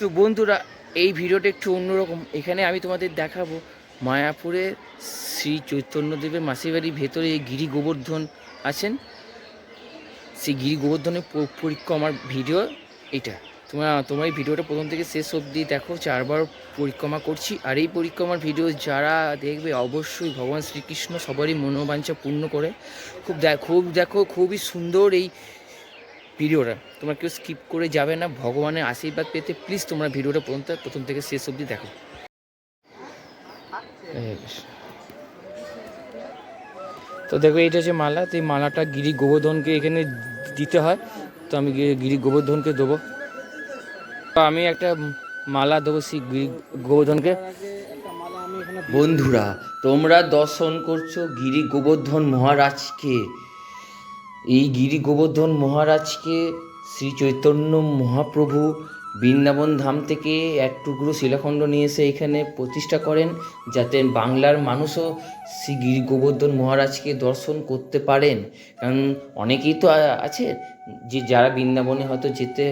তো বন্ধুরা, এই ভিডিওটা একটু অন্যরকম। এখানে আমি তোমাদের দেখাবো মায়াপুরে শ্রী চৈতন্যদেবের মাসির বাড়ির ভেতরে গিরি গোবর্ধন আছেন। সেই গিরি গোবর্ধনের পরিক্রমার ভিডিও এটা। তোমরা, তোমার এই ভিডিওটা প্রথম থেকে শেষ অবধি দেখো, চারবার পরিক্রমা করছি। আর এই পরিক্রমার ভিডিও যারা দেখবে, অবশ্যই ভগবান শ্রীকৃষ্ণ সবারই মনোবাঞ্ছা পূর্ণ করে। খুব দেখ খুব দেখো, খুবই সুন্দর এই ভিডিওটা। তোমরা কেউ স্কিপ করে যাবে না, ভগবানের আশীর্বাদ পেতে প্লিজ তোমরা ভিডিওটা থেকে- প্রথম থেকে শেষ অবধি দেখো। তো দেখো, এইটা হচ্ছে মালা, তো এই মালাটা গিরি গোবর্ধনকে এখানে দিতে হয়। তো আমি গিরি গোবর্ধনকে দেবো। আমি একটা মালা দেবো সেই গিরি গোবর্ধনকে। বন্ধুরা, তোমরা দর্শন করছ গিরি গোবর্ধন মহারাজকে। এই গিরি গোবর্ধন মহারাজকে শ্রী চৈতন্য মহাপ্রভু বৃন্দাবন ধাম থেকে এক টুকরো শিলাখণ্ড নিয়ে এসে এখানে প্রতিষ্ঠা করেন, যাতে বাংলার মানুষও শ্রী গিরি গোবর্ধন মহারাজকে দর্শন করতে পারেন। কারণ অনেকেই তো আছে যে যারা বৃন্দাবনে হয়তো যেতে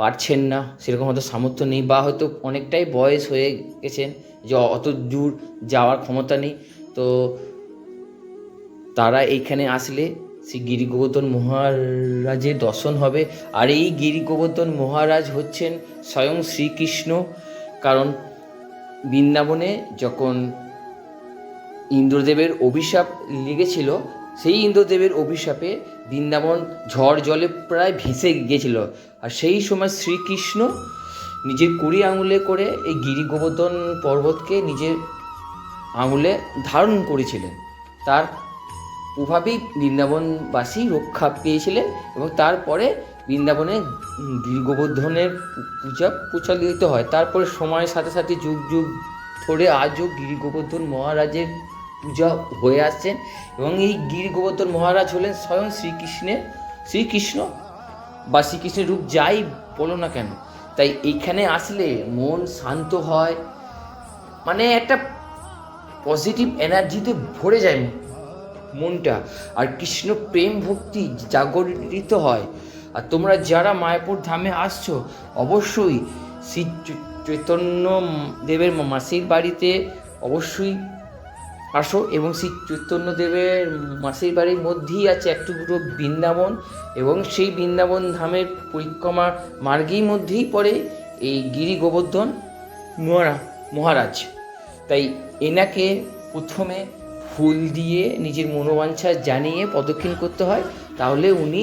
পারছেন না, সেরকম হয়তো সামর্থ্য নেই বা হয়তো অনেকটাই বয়স হয়ে গেছেন, যে অত দূর যাওয়ার ক্ষমতা নেই। তো তারা এইখানে আসলে শ্রী গিরি গোবর্ধন মহারাজের দর্শন হবে। আর এই গিরি গোবর্ধন মহারাজ হচ্ছেন স্বয়ং শ্রীকৃষ্ণ। কারণ বৃন্দাবনে যখন ইন্দ্রদেবের অভিশাপ লেগেছিল, সেই ইন্দ্রদেবের অভিশাপে বৃন্দাবন ঝড় জলে প্রায় ভেসে গিয়েছিল। আর সেই সময় শ্রীকৃষ্ণ নিজের কুড়ি আঙুলে করে এই গিরি গোবর্ধন পর্বতকে নিজের আঙুলে ধারণ করেছিলেন। তার প্রভাবেই বৃন্দাবনবাসী রক্ষা পেয়েছিলেন এবং তারপরে বৃন্দাবনে উম, গোবর্ধনের পূজা প্রচলিত হয়। তারপরে সময়ের সাথে সাথে যুগ যুগ ধরে আজও গিরি গোবর্ধন মহারাজের পূজা হয়ে আসছেন এবং এই গিরি গোবর্ধন মহারাজ হলেন স্বয়ং শ্রীকৃষ্ণের শ্রীকৃষ্ণ বা শ্রীকৃষ্ণের রূপ যাই বলো না কেন তাই এইখানে আসলে মন শান্ত হয় মানে একটা পজিটিভ এনার্জিতে ভরে যায় মনটা আর কৃষ্ণ প্রেম ভক্তি জাগরিত হয়। আর তোমরা যারা মায়াপুর ধামে আসছো, অবশ্যই শ্রী চৈতন্য দেবের মাসির বাড়িতে অবশ্যই আসো এবং শ্রী চৈতন্য দেবের মাসির বাড়ির মধ্যেই আছে একটুকরো বৃন্দাবন এবং সেই বৃন্দাবন ধামের পরিক্রমা মার্গেই মধ্যেই পড়ে এই গিরি গোবর্ধন মহারা, মহারাজ। তাই এনাকে প্রথমে ফুল দিয়ে নিজের মনোবাঞ্ছা জানিয়ে প্রদক্ষিণ করতে হয়, তাহলে উনি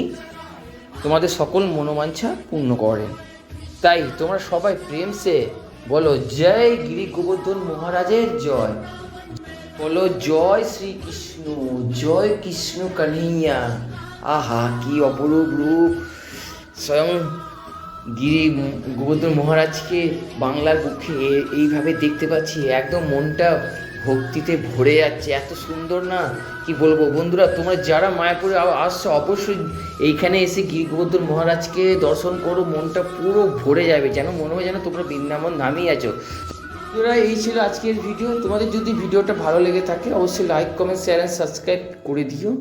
তোমাদের সকল মনোবাঞ্ছা পূর্ণ করেন। তাই তোমরা সবাই প্রেম সে, বলো, জয় গিরি গোবর্ধন মহারাজের জয়। বলো, জয় শ্রীকৃষ্ণ, জয় কৃষ্ণ কানহাইয়া আহা, কি অপরূপ রূপ। স্বয়ং গিরি গোবর্ধন মহারাজকে বাংলার বুকে এইভাবে দেখতে পাচ্ছি, একদম মনটা ভক্তিতে ভরে যাচ্ছে, এত সুন্দর না? কি বলব বন্ধুরা, তোমরা যারা মায়াপুরে আসছো, অবশ্যই এইখানে এসে গিরিগোবর্ধন মহারাজকে দর্শন করো, মনটা পুরো ভরে যাবে, যেন মনে হয় যেন তোমরা বৃন্দাবন নামেই আছো। বন্ধুরা, এই ছিল আজকের ভিডিও তোমাদের যদি ভিডিওটা ভালো লেগে থাকে, অবশ্যই like comment share and subscribe করে দিও।